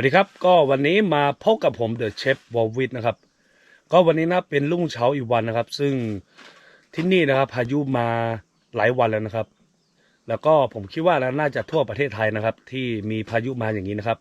วัสดีครับ ก็วันนี้มาพบกับผมเดอะเชฟวอลวิทนะครับ ก็วันนี้นะเป็นรุ่งเช้าอีกวันนะครับ ซึ่งที่นี่นะครับ พายุมาหลายวันแล้วนะครับ แล้วก็ผมคิดว่าน่าจะทั่วประเทศไทยนะครับ ที่มีพายุมาอย่างนี้นะครับ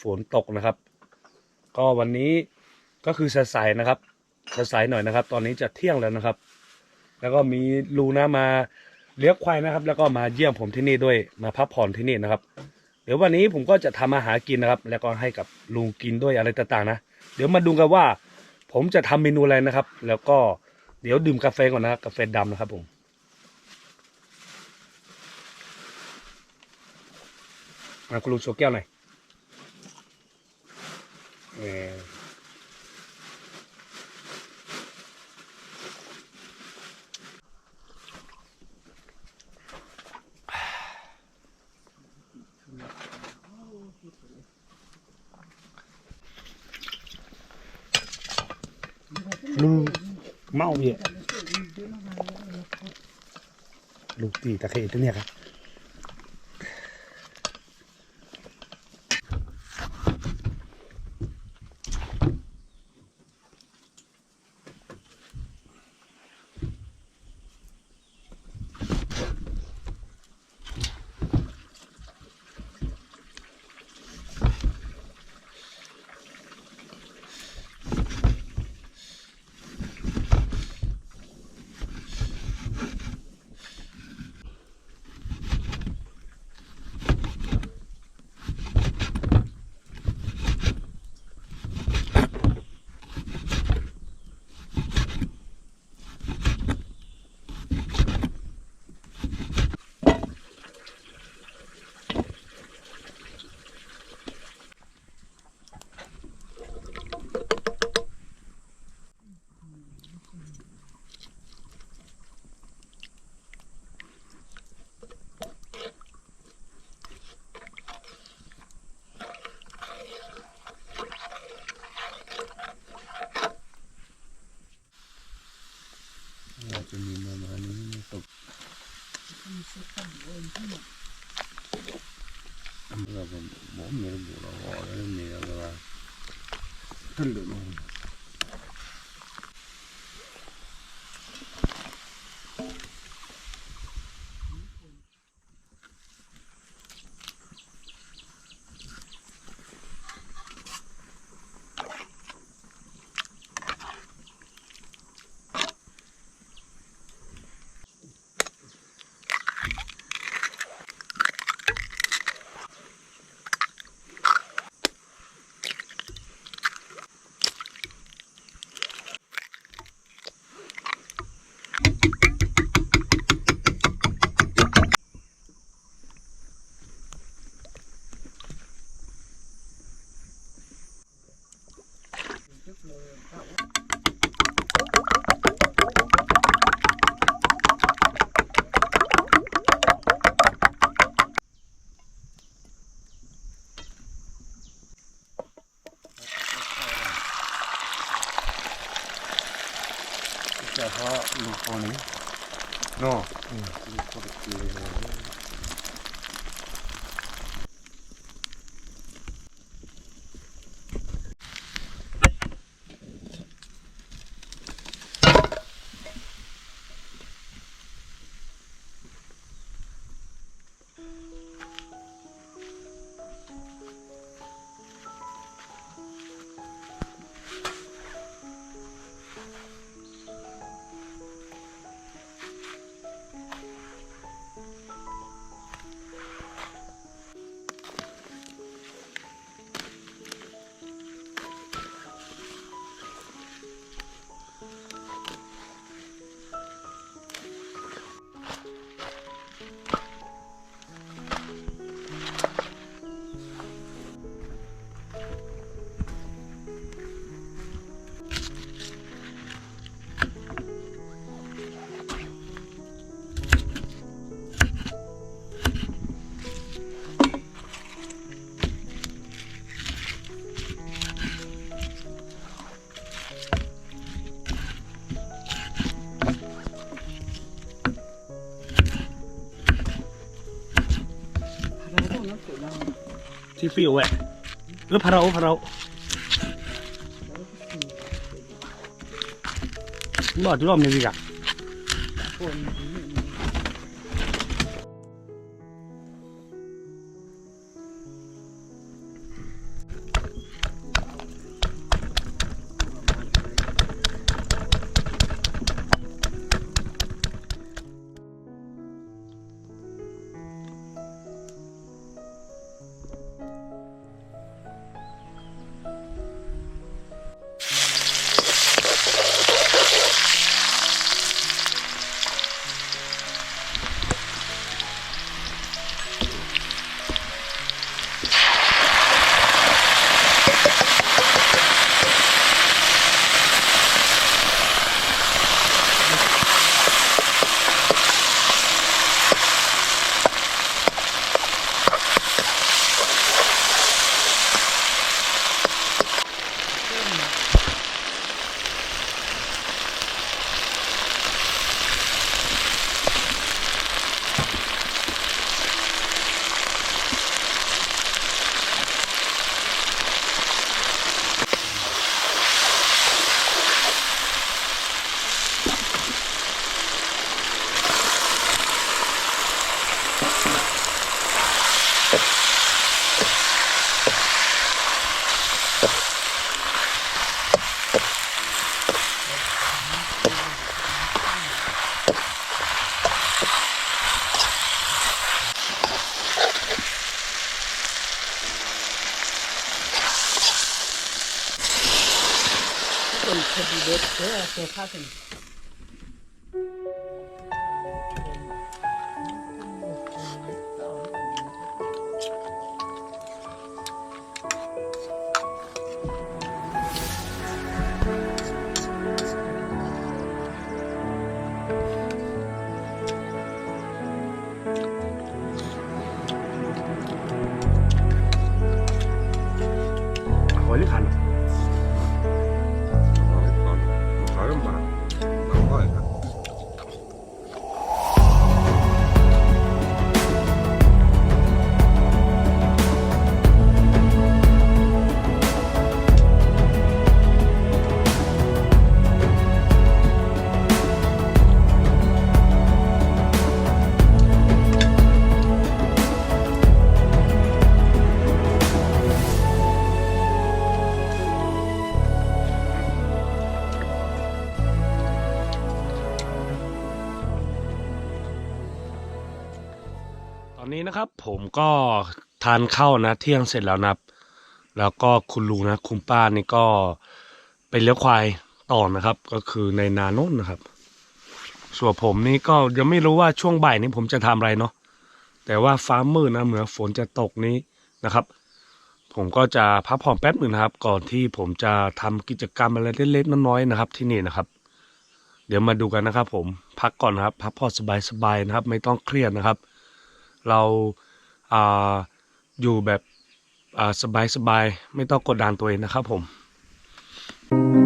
ฝนตกนะครับ ก็วันนี้ก็คือสายๆนะครับสายๆหน่อยนะครับ ตอนนี้จะเที่ยงแล้วนะครับ แล้วก็มีลูนะมาเลี้ยงควายนะครับ แล้วก็มาเยี่ยมผมที่นี่ด้วยมาพักผ่อนที่นี่นะครับ เดี๋ยววันนี้ผมก็จะทำอาหารกินนะครับ แล้วก็ให้กับลุงกินด้วยอะไรต่างๆนะ เดี๋ยวมาดูกันว่า ผมจะทำเมนูอะไรนะครับ แล้วก็เดี๋ยวดื่มกาแฟก่อนนะกาแฟดำนะครับผมมาคุณลุงโชว์แก้วหน่อย ลุงเมาเนี่ยลูกตีตะเคตัวเนี้ยครับ อาจจะมีประมาณนี้ไม่ตกเราก็บอกไม่รู้เราบอกแล้วนี่เราก็ว่า ขึ้ ม นี่ก็ตะกี้เลยที่ฟิวแหวะเอ เด้อเสียค่า ผมก็ทานข้าวนะเที่ยงเสร็จแล้วนะแล้วก็คุณลุงนะ คุณป้านี่ก็ไปเลี้ยงควายต่อนะครับ ก็คือในนาโน้นนะครับ ส่วนผมนี่ก็ยังไม่รู้ว่าช่วงบ่ายนี้ผมจะทำอะไรเนาะแต่ว่าฟ้ามืดนะเหมือนฝนจะตกนี้นะครับ ผมก็จะพักผ่อนแป๊บหนึ่งนะครับ ก่อนที่ผมจะทำกิจกรรมอะไรเล็กๆน้อยๆนะครับ ที่นี่นะครับ เดี๋ยวมาดูกันนะครับ ผมพักก่อนนะครับ พักผ่อนสบายๆนะครับ ไม่ต้องเครียดนะครับ เรา อยู่แบบสบายๆ ไม่ต้องกดดันตัวเองนะครับผม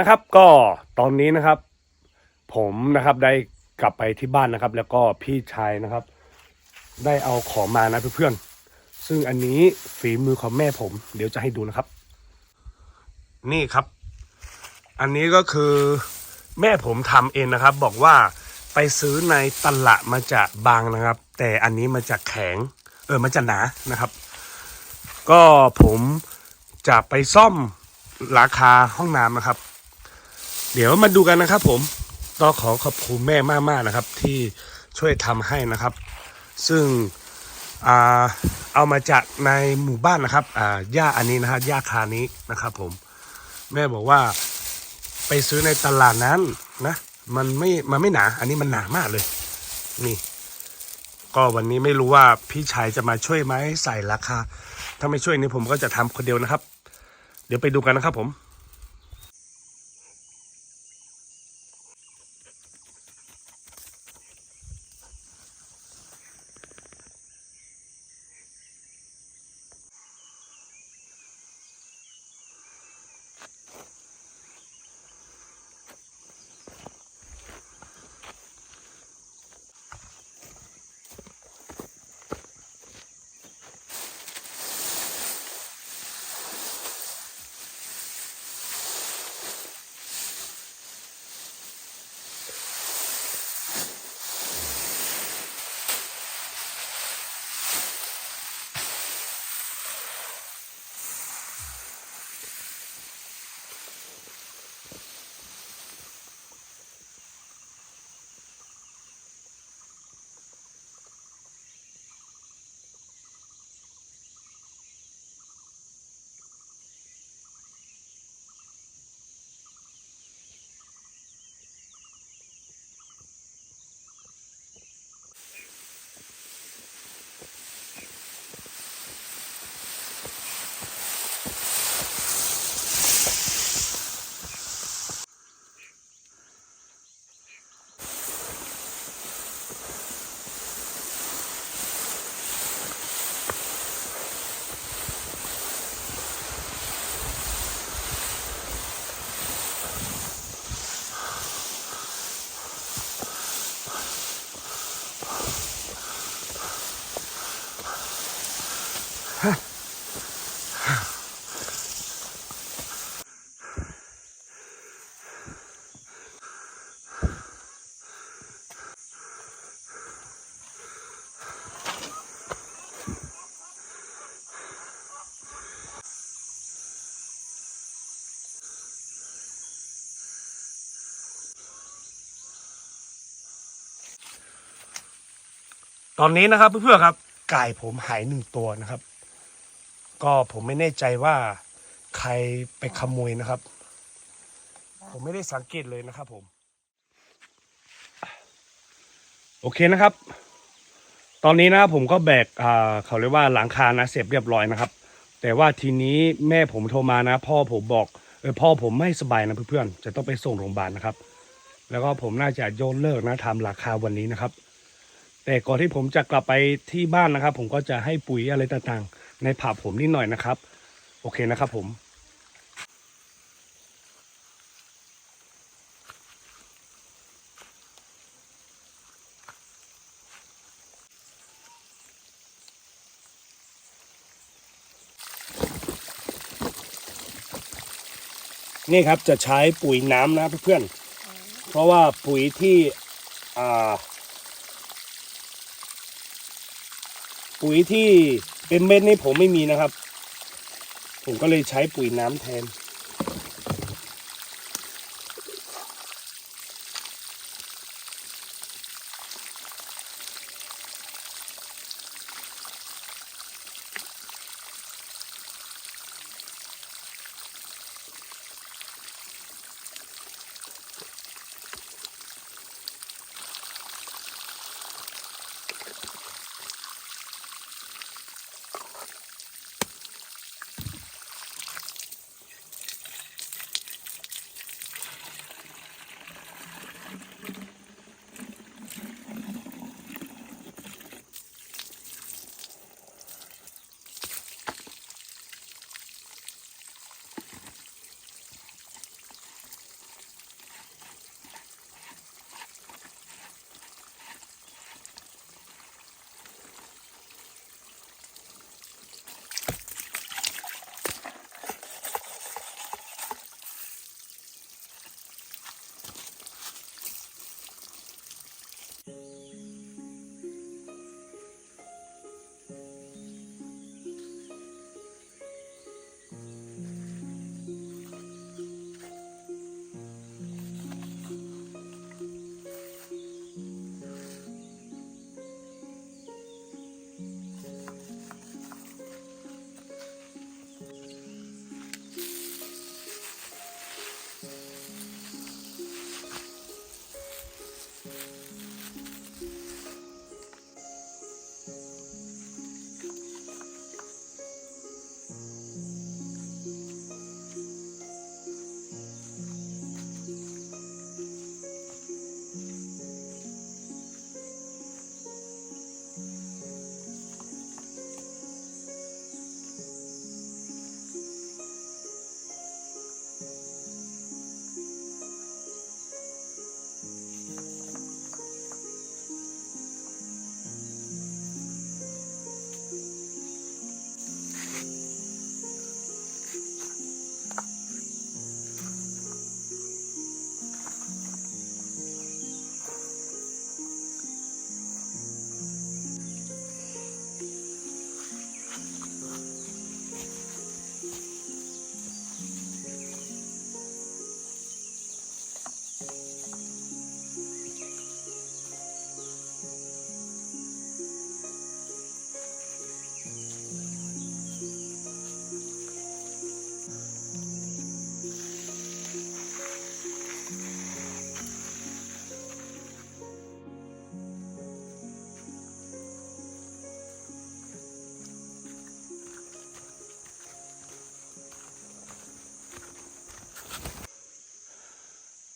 นะครับก็ตอนนี้นะครับ ผมนะครับได้กลับไปที่บ้านนะครับ แล้วก็พี่ชายนะครับ ได้เอาของมานะเพื่อนๆซึ่งอันนี้ฝีมือของแม่ผม เดี๋ยวจะให้ดูนะครับ นี่ครับ อันนี้ก็คือแม่ผมทำเองนะครับ บอกว่าไปซื้อในตลาดมาจากบางนะครับ แต่อันนี้มาจากแข็ง เออมาจากหนานะครับ ก็ผมจะไปซ่อมราคาห้องน้ำนะครับ เดี๋ยวมาดูกันนะครับ ผมต้องขอขอบคุณแม่มากๆนะครับ ที่ช่วยทำให้นะครับ ซึ่งอเอามาจากในหมู่บ้านนะครับอ่าหญ้าอันนี้นะฮะหญ้าคานี้นะครับ ผม แม่บอกว่าไปซื้อในตลาดนั้นนะ มันไม่มันไม่หนา อันนี้มันหนามากเลย นี่ ก็วันนี้ไม่รู้ว่าพี่ชายจะมาช่วยไหมใส่ราคาถ้าไม่ช่วยนี่ผมก็จะทำคนเดียวนะครับ เดี๋ยวไปดูกันนะครับผม ตอนนี้นะครับเพื่อนๆครับไก่ผมหายหนึ่งตัวนะครับ ก็ผมไม่แน่ใจว่าใครไปขโมยนะครับ ผมไม่ได้สังเกตเลยนะครับผม โอเคนะครับ ตอนนี้นะครับผมก็แบกอ่าเขาเรียกว่าหลังคานะเสร็จเรียบร้อยนะครับ แต่ว่าทีนี้แม่ผมโทรมานะ พ่อผมบอกเออพ่อผมไม่สบายนะเพื่อนๆจะต้องไปส่งโรงพยาบาลนะครับ แล้วก็ผมน่าจะโยนเลิกนะทำราคาวันนี้นะครับ แต่ก่อนที่ผมจะกลับไปที่บ้านนะครับ ผมก็จะให้ปุ๋ยอะไรต่างๆ ในผับผมนิดหน่อยนะครับ โอเคนะครับผมนี่ครับจะใช้ปุ๋ยน้ำนะเพื่อนๆเพราะว่าปุ๋ยที่อ่า ปุ๋ยที่เป็นเม็ดนี่ผมไม่มีนะครับ ผมก็เลยใช้ปุ๋ยน้ำแทน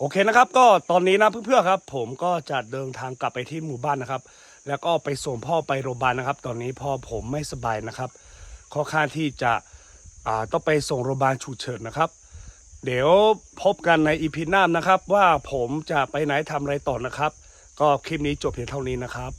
โอเคนะครับ ก็ตอนนี้นะเพื่อนๆครับ ผมก็จะเดินทางกลับไปที่หมู่บ้านนะครับ แล้วก็ไปส่งพ่อไปโรงพยาบาลนะครับ ตอนนี้พ่อผมไม่สบายนะครับค่อนข้างที่จะอ่าต้องไปส่งโรงพยาบาลฉุกเฉินนะครับ เดี๋ยวพบกันในอีพีหน้านะครับ ว่าผมจะไปไหนทำอะไรต่อนะครับ ก็คลิปนี้จบเพียงเท่านี้นะครับ